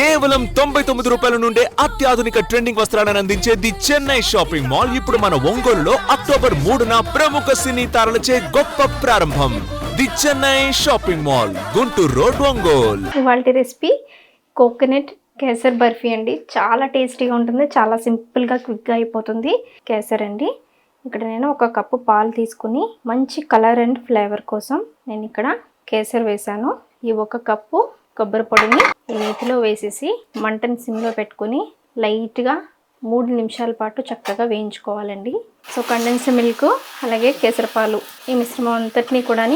కేవలం తొంభై తొమ్మిది రూపాయల నుండే అత్యాధునిక ట్రెండింగ్ వస్త్రాలను అందించే ది చెన్నై షాపింగ్ మాల్. ఇప్పుడు మన ఒంగోలులో అక్టోబర్ మూడున ప్రముఖ సినీ తారలచే గొప్ప ప్రారంభం. The Chennai shopping mall Guntur road Ongole. ఇవాళ రెసిపీ కోకోనట్ కేసర్ బర్ఫీ అండి. చాలా టేస్టీగా ఉంటుంది చాలా సింపుల్గా క్విక్గా అయిపోతుంది. కేసర్ అండి. ఇక్కడ నేను ఒక కప్పు పాలు తీసుకుని మంచి కలర్ అండ్ ఫ్లేవర్ కోసం నేను ఇక్కడ కేసర్ వేశాను. ఈ ఒక కప్పు కొబ్బరి పొడిని ఈ నేతిలో వేసేసి మంటని సిమ్లో పెట్టుకుని లైట్గా మూడు నిమిషాల పాటు చక్కగా వేయించుకోవాలండి. సో కండెన్స్ మిల్క్ అలాగే కేసరపాలు ఈ మిశ్రమం అంతటినీ కూడా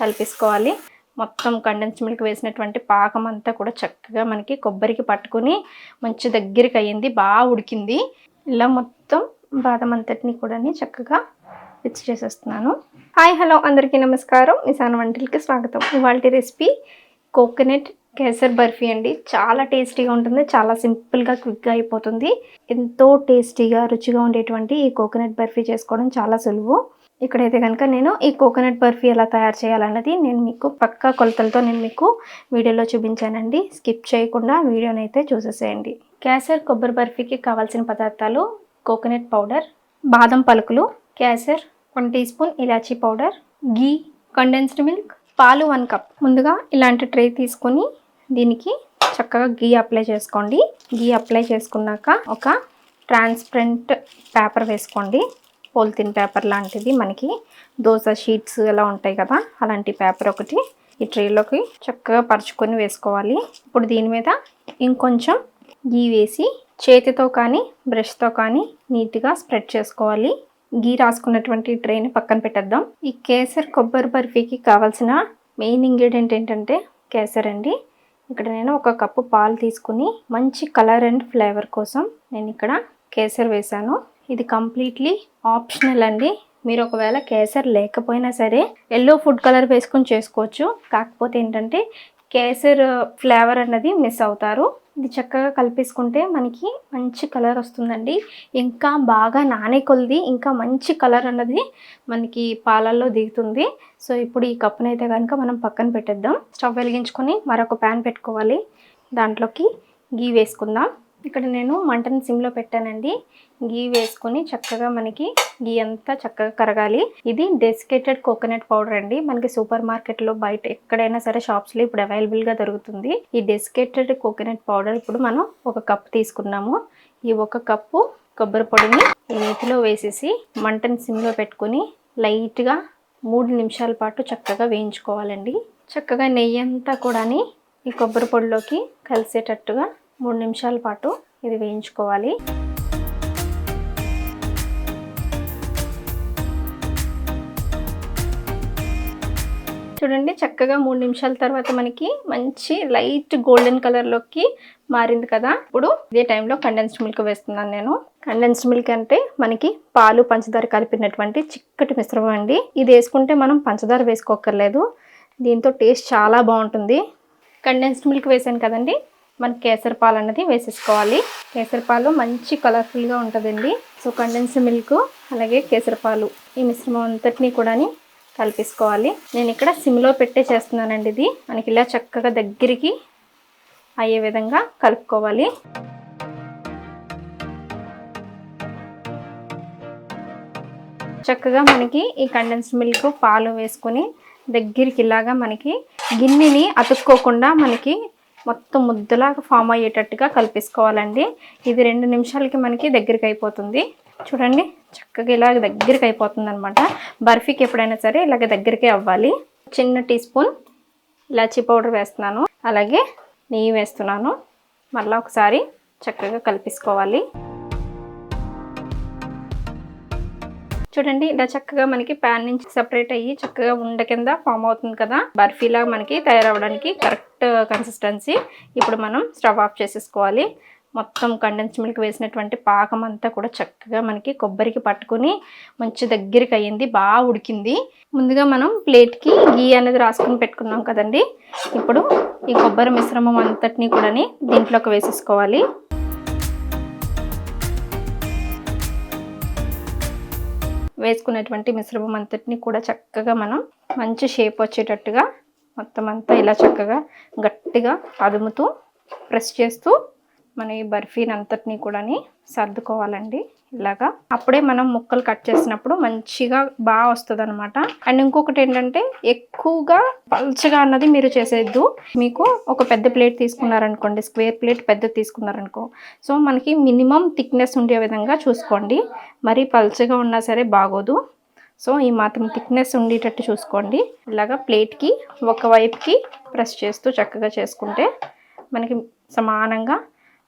కలిపేసుకోవాలి. మొత్తం కండెన్స్ మిల్క్ వేసినటువంటి పాకం అంతా కూడా చక్కగా మనకి కొబ్బరికి పట్టుకుని మంచి దగ్గరికి అయ్యింది బాగా ఉడికింది. ఇలా మొత్తం బాదం అంతటిని కూడా చక్కగా మిక్స్ చేసేస్తున్నాను. హాయ్ హలో అందరికీ నమస్కారం. నిశాన వంటలకి స్వాగతం. ఇవాళ రెసిపీ కోకోనట్ కేసర్ బర్ఫీ అండి. చాలా టేస్టీగా ఉంటుంది. చాలా సింపుల్గా క్విక్గా అయిపోతుంది. ఎంతో టేస్టీగా రుచిగా ఉండేటువంటి ఈ కోకోనట్ బర్ఫీ చేసుకోవడం చాలా సులువు. ఇక్కడైతే కనుక నేను ఈ కోకోనట్ బర్ఫీ ఎలా తయారు చేయాలన్నది నేను మీకు పక్కా కొలతలతో నేను మీకు వీడియోలో చూపించానండి. స్కిప్ చేయకుండా వీడియోని అయితే చూసేసేయండి. కేసర్ కొబ్బరి బర్ఫీకి కావాల్సిన పదార్థాలు కోకోనట్ పౌడర్ బాదం పలుకులు కేసర్ వన్ టీ స్పూన్ ఇలాచీ పౌడర్ గీ కండెన్స్డ్ మిల్క్ పాలు వన్ కప్. ముందుగా ఇలాంటి ట్రే తీసుకొని దీనికి చక్కగా గీ అప్లై చేసుకోండి. గీ అప్లై చేసుకున్నాక ఒక ట్రాన్స్పరెంట్ పేపర్ వేసుకోండి. పోలిథిన్ పేపర్ లాంటిది మనకి. దోశ షీట్స్ ఎలా ఉంటాయి కదా అలాంటి పేపర్ ఒకటి ఈ ట్రేలోకి చక్కగా పరుచుకొని వేసుకోవాలి. ఇప్పుడు దీని మీద ఇంకొంచెం గీ వేసి చేతితో కానీ బ్రష్తో కానీ నీట్గా స్ప్రెడ్ చేసుకోవాలి. గీ రాసుకున్నటువంటి ట్రేని పక్కన పెట్టేద్దాం. ఈ కేసర్ కొబ్బరి బర్ఫీకి కావాల్సిన మెయిన్ ఇంగ్రీడియంట్ ఏంటంటే కేసర్ అండి. ఇక్కడ నేను ఒక కప్పు పాలు తీసుకుని మంచి కలర్ అండ్ ఫ్లేవర్ కోసం నేను ఇక్కడ కేసర్ వేశాను. ఇది కంప్లీట్లీ ఆప్షనల్ అండి. మీరు ఒకవేళ కేసర్ లేకపోయినా సరే ఎల్లో ఫుడ్ కలర్ వేసుకొని చేసుకోవచ్చు. కాకపోతే ఏంటంటే కేసర్ ఫ్లేవర్ అన్నది మిస్ అవుతారు. ఇది చక్కగా కలిపేసుకుంటే మనకి మంచి కలర్ వస్తుందండి. ఇంకా బాగా నానే కొలిది ఇంకా మంచి కలర్ అన్నది మనకి పాలల్లో దిగుతుంది. సో ఇప్పుడు ఈ కప్పునైతే కనుక మనం పక్కన పెట్టేద్దాం. స్టవ్ వెలిగించుకొని మరొక ప్యాన్ పెట్టుకోవాలి. దాంట్లోకి గీ వేసుకుందాం. ఇక్కడ నేను మంటను సిమ్లో పెట్టానండి. గీ వేసుకొని చక్కగా మనకి గీ అంతా చక్కగా కరగాలి. ఇది డెసికేటెడ్ కోకోనట్ పౌడర్ అండి. మనకి సూపర్ మార్కెట్లో బయట ఎక్కడైనా సరే షాప్స్లో ఇప్పుడు అవైలబుల్గా దొరుకుతుంది. ఈ డెసికేటెడ్ కోకోనట్ పౌడర్ ఇప్పుడు మనం ఒక కప్ తీసుకున్నాము. ఈ ఒక కప్పు కొబ్బరి పొడిని నీటిలో వేసేసి మంటను సిమ్లో పెట్టుకొని లైట్గా మూడు నిమిషాల పాటు చక్కగా వేయించుకోవాలండి. చక్కగా నెయ్యి అంతా కూడా ఈ కొబ్బరి పొడిలోకి కలిసేటట్టుగా మూడు నిమిషాల పాటు ఇది వేయించుకోవాలి. చూడండి చక్కగా మూడు నిమిషాల తర్వాత మనకి మంచి లైట్ గోల్డెన్ కలర్లోకి మారింది కదా. ఇప్పుడు ఇదే టైంలో కండెన్స్డ్ మిల్క్ వేస్తున్నాను నేను. కండెన్స్డ్ మిల్క్ అంటే మనకి పాలు పంచదార కలిపినటువంటి చిక్కటి మిశ్రమం అండి. ఇది వేసుకుంటే మనం పంచదార వేసుకోకర్లేదు దీంతో టేస్ట్ చాలా బాగుంటుంది. కండెన్స్డ్ మిల్క్ వేసాను కదండి. మన కేసరి పాలు అన్నది వేసేసుకోవాలి. కేసరి పాలు మంచి కలర్ఫుల్గా ఉంటుందండి. సో కండెన్స్ మిల్క్ అలాగే కేసరి పాలు ఈ మిశ్రమం అంతటినీ కూడా కలిపేసుకోవాలి. నేను ఇక్కడ సిమ్లో పెట్టే చేస్తున్నానండి ఇది. మనకి ఇలా చక్కగా దగ్గరికి అయ్యే విధంగా కలుపుకోవాలి. చక్కగా మనకి ఈ కండెన్స్ మిల్క్ పాలు వేసుకొని దగ్గరికి ఇలాగా మనకి గిన్నెని అతుక్కోకుండా మనకి మొత్తం ముద్దలాగా ఫామ్ అయ్యేటట్టుగా కలిపేసుకోవాలండి. ఇది రెండు నిమిషాలకి మనకి దగ్గరికి అయిపోతుంది. చూడండి చక్కగా ఇలాగ దగ్గరికి అయిపోతుంది అనమాట బర్ఫీకి ఎప్పుడైనా సరే ఇలాగ దగ్గరికి అవ్వాలి. చిన్న టీ స్పూన్ ఇలాచీ పౌడర్ వేస్తున్నాను. అలాగే నెయ్యి వేస్తున్నాను. మళ్ళీ ఒకసారి చక్కగా కలిపేసుకోవాలి. చూడండి ఇలా చక్కగా మనకి ప్యాన్ నుంచి సెపరేట్ అయ్యి చక్కగా ఉండ కింద ఫామ్ అవుతుంది కదా. బర్ఫీలా మనకి తయారవడానికి కరెక్ట్ కన్సిస్టెన్సీ ఇప్పుడు మనం స్టవ్ ఆఫ్ చేసేసుకోవాలి. మొత్తం కండెన్స్ మిల్క్ వేసినటువంటి పాకం అంతా కూడా చక్కగా మనకి కొబ్బరికి పట్టుకుని మంచి దగ్గరికి అయ్యింది బాగా ఉడికింది. ముందుగా మనం ప్లేట్కి గీ అనేది రాసుకుని పెట్టుకున్నాం కదండి. ఇప్పుడు ఈ కొబ్బరి మిశ్రమం అంతటినీ కూడా దీంట్లోకి వేసేసుకోవాలి. వేసుకున్నటువంటి మిశ్రమం అంతటిని కూడా చక్కగా మనం మంచి షేప్ వచ్చేటట్టుగా మొత్తం అంతా ఇలా చక్కగా గట్టిగా అదుముతూ ప్రెస్ చేస్తూ మన ఈ బర్ఫీని అంతటినీ కూడాని సర్దుకోవాలండి ఇలాగా. అప్పుడే మనం ముక్కలు కట్ చేసినప్పుడు మంచిగా బాగా వస్తుంది అనమాట అండ్ ఇంకొకటి ఏంటంటే ఎక్కువగా పల్చగా అన్నది మీరు చేసేద్దు మీకు ఒక పెద్ద ప్లేట్ తీసుకున్నారనుకోండి స్క్వేర్ ప్లేట్ పెద్ద తీసుకున్నారనుకో. సో మనకి మినిమం థిక్నెస్ ఉండే విధంగా చూసుకోండి. మరీ పల్చగా ఉన్నా సరే బాగోదు. సో ఈ మాత్రం థిక్నెస్ ఉండేటట్టు చూసుకోండి. ఇలాగా ప్లేట్కి ఒకవైపుకి ప్రెస్ చేస్తూ చక్కగా చేసుకుంటే మనకి సమానంగా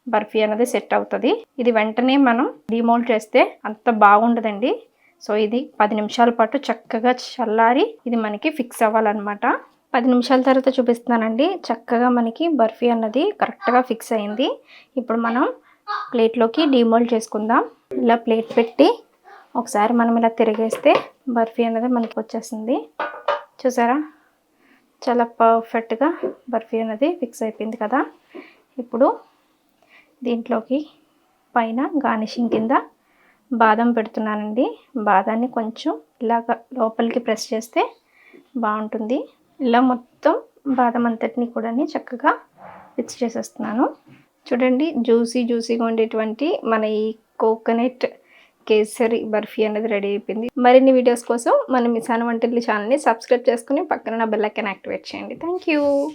బర్ఫీ అనేది సెట్ అవుతుంది. ఇది వెంటనే మనం డిమోల్డ్ చేస్తే అంత బాగుండదండి. సో ఇది పది నిమిషాల పాటు చక్కగా చల్లారి ఇది మనకి ఫిక్స్ అవ్వాలన్నమాట. పది నిమిషాల తర్వాత చూపిస్తున్నానండి. చక్కగా మనకి బర్ఫీ అన్నది కరెక్ట్గా ఫిక్స్ అయింది. ఇప్పుడు మనం ప్లేట్లోకి డిమోల్డ్ చేసుకుందాం. ఇలా ప్లేట్ పెట్టి ఒకసారి మనం ఇలా తిరిగేస్తే బర్ఫీ అనేది మనకి వచ్చేస్తుంది. చూసారా? చాలా పర్ఫెక్ట్గా బర్ఫీ అనేది ఫిక్స్ అయిపోయింది కదా? ఇప్పుడు దీంట్లోకి పైన గార్నిషింగ్ కింద బాదం పెడుతున్నానండి. బాదాన్ని కొంచెం ఇలాగ లోపలికి ప్రెస్ చేస్తే బాగుంటుంది. ఇలా మొత్తం బాదం అంతటిని కూడా చక్కగా ఫిక్స్ చేసేస్తున్నాను. చూడండి జ్యూసీ జ్యూసీగా ఉండేటువంటి మన ఈ కోకోనట్ కేసరి బర్ఫీ అనేది రెడీ అయిపోయింది. మరిన్ని వీడియోస్ కోసం మన మిసాన్ వంటి ఛానల్ని సబ్స్క్రైబ్ చేసుకుని పక్కన నా బెల్ యాక్టివేట్ చేయండి. Thank you